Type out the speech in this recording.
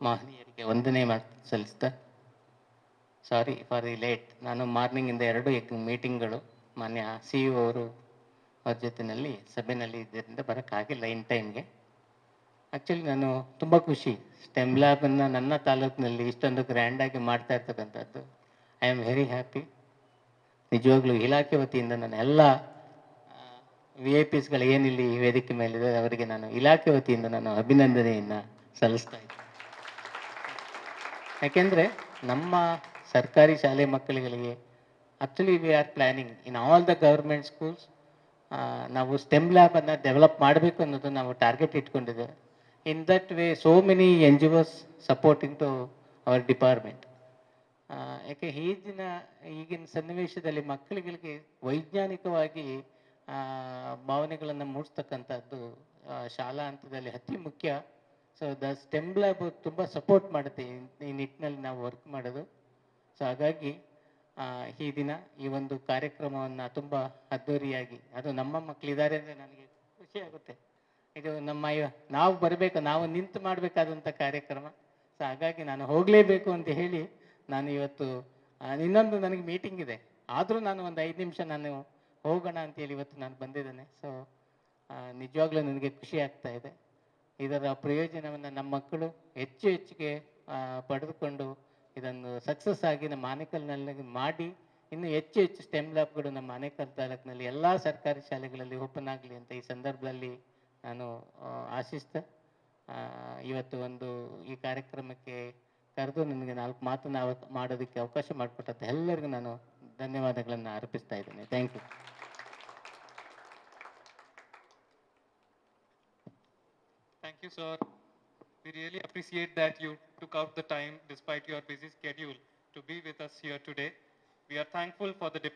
ಮಹನೀಯರಿಗೆ ವಂದನೆ ಸಲ್ಲಿಸ್ತಾ. Sorry for the late ನಾನು ಮಾರ್ನಿಂಗಿಂದ ಎರಡು ಮೀಟಿಂಗ್ಗಳು, ಮಾನ್ಯ ಸಿ ಇ ಅವರು ಅವ್ರ ಜೊತೆಯಲ್ಲಿ ಸಭೆಯಲ್ಲಿ ಇದರಿಂದ ಬರೋಕ್ಕಾಗಿಲ್ಲ ಇನ್ ಟೈಮ್ಗೆ ಆ್ಯಕ್ಚುಲಿ ನಾನು ತುಂಬ ಖುಷಿ. ಸ್ಟೆಮ್ ಲ್ಯಾಬನ್ನು ನನ್ನ ತಾಲೂಕಿನಲ್ಲಿ ಇಷ್ಟೊಂದು ಗ್ರ್ಯಾಂಡಾಗಿ ಮಾಡ್ತಾ ಇರ್ತಕ್ಕಂಥದ್ದು. ಐ ಆಮ್ ವೆರಿ ಹ್ಯಾಪಿ ನಿಜವಾಗ್ಲೂ ಇಲಾಖೆ ವತಿಯಿಂದ ನಾನು ಎಲ್ಲ ವಿ ಐ ಪಿಸ್ಗಳು ಏನಿಲ್ಲಿ ವೇದಿಕೆ ಮೇಲಿದೆ, ಅವರಿಗೆ ನಾನು ಇಲಾಖೆ ವತಿಯಿಂದ ನಾನು ಅಭಿನಂದನೆಯನ್ನು ಸಲ್ಲಿಸ್ತಾ ಇದ್ದೀನಿ. ಯಾಕೆಂದರೆ ನಮ್ಮ ಸರ್ಕಾರಿ ಶಾಲೆ ಮಕ್ಕಳುಗಳಿಗೆ actually we are planning in all the government schools ನಾವು ಸ್ಟೆಮ್ ಲ್ಯಾಬನ್ನು ಡೆವಲಪ್ ಮಾಡಬೇಕು ಅನ್ನೋದು ನಾವು target ಇಟ್ಕೊಂಡಿದ್ದೇವೆ in that way so many N G Os supporting to our department ಯಾಕೆ ಈಗಿನ ಈಗಿನ ಸನ್ನಿವೇಶದಲ್ಲಿ ಮಕ್ಕಳುಗಳಿಗೆ ವೈಜ್ಞಾನಿಕವಾಗಿ ಭಾವನೆಗಳನ್ನು ಮೂಡಿಸ್ತಕ್ಕಂಥದ್ದು ಶಾಲಾ ಹಂತದಲ್ಲಿ ಅತಿ ಮುಖ್ಯ. ಸೊ ದ ಸ್ಟೆಮ್ ಲ್ಯಾಬ್ ತುಂಬ ಸಪೋರ್ಟ್ ಮಾಡುತ್ತೆ ಈ- ನಿಟ್ಟಿನಲ್ಲಿ ನಾವು ವರ್ಕ್ ಮಾಡೋದು. ಸೊ ಹಾಗಾಗಿ ಈ ದಿನ ಈ ಒಂದು ಕಾರ್ಯಕ್ರಮವನ್ನು ತುಂಬ ಅದ್ದೂರಿಯಾಗಿ, ಅದು ನಮ್ಮ ಮಕ್ಕಳಿದ್ದಾರೆ ಅಂದರೆ ನನಗೆ ಖುಷಿ ಆಗುತ್ತೆ. ಇದು ನಮ್ಮ ನಾವು ಬರಬೇಕು, ನಾವು ನಿಂತು ಮಾಡಬೇಕಾದಂಥ ಕಾರ್ಯಕ್ರಮ. ಸೊ ಹಾಗಾಗಿ ನಾನು ಹೋಗಲೇಬೇಕು ಅಂತ ಹೇಳಿ ನಾನು ಇವತ್ತು ಇನ್ನೊಂದು ನನಗೆ ಮೀಟಿಂಗ್ ಇದೆ. ಆದರೂ ನಾನು ಒಂದು ಐದು ನಿಮಿಷ ನಾನು ಹೋಗೋಣ ಅಂತೇಳಿ ಇವತ್ತು ನಾನು ಬಂದಿದ್ದೇನೆ. ಸೊ ನಿಜವಾಗ್ಲೂ ನನಗೆ ಖುಷಿ ಆಗ್ತಾ ಇದೆ. ಇದರ ಪ್ರಯೋಜನವನ್ನು ನಮ್ಮ ಮಕ್ಕಳು ಹೆಚ್ಚು ಹೆಚ್ಚಿಗೆ ಪಡೆದುಕೊಂಡು ಇದನ್ನು ಸಕ್ಸಸ್ ಆಗಿ ನಮ್ಮ ಆನೇಕಲ್ನಲ್ಲಿ ಮಾಡಿ, ಇನ್ನು ಹೆಚ್ಚು ಹೆಚ್ಚು ಸ್ಟೆಮ್ ಲ್ಯಾಬ್ಗಳು ನಮ್ಮ ಆನೇಕಲ್ ತಾಲೂಕಿನಲ್ಲಿ ಎಲ್ಲ ಸರ್ಕಾರಿ ಶಾಲೆಗಳಲ್ಲಿ ಓಪನ್ ಆಗಲಿ ಅಂತ ಈ ಸಂದರ್ಭದಲ್ಲಿ ನಾನು ಆಶಿಸ್ತ ಇವತ್ತು ಒಂದು ಈ ಕಾರ್ಯಕ್ರಮಕ್ಕೆ ಕರೆದು ನನಗೆ ನಾಲ್ಕು ಮಾತನ್ನು ಮಾಡೋದಕ್ಕೆ ಅವಕಾಶ ಮಾಡಿಕೊಟ್ಟಂತ ಎಲ್ಲರಿಗೂ ನಾನು ಧನ್ಯವಾದಗಳನ್ನು ಅರ್ಪಿಸ್ತಾ ಇದ್ದೇನೆ. Thank you Thank you, sir. We really appreciate that you took out the time despite your busy schedule to be with us here today. We are thankful for the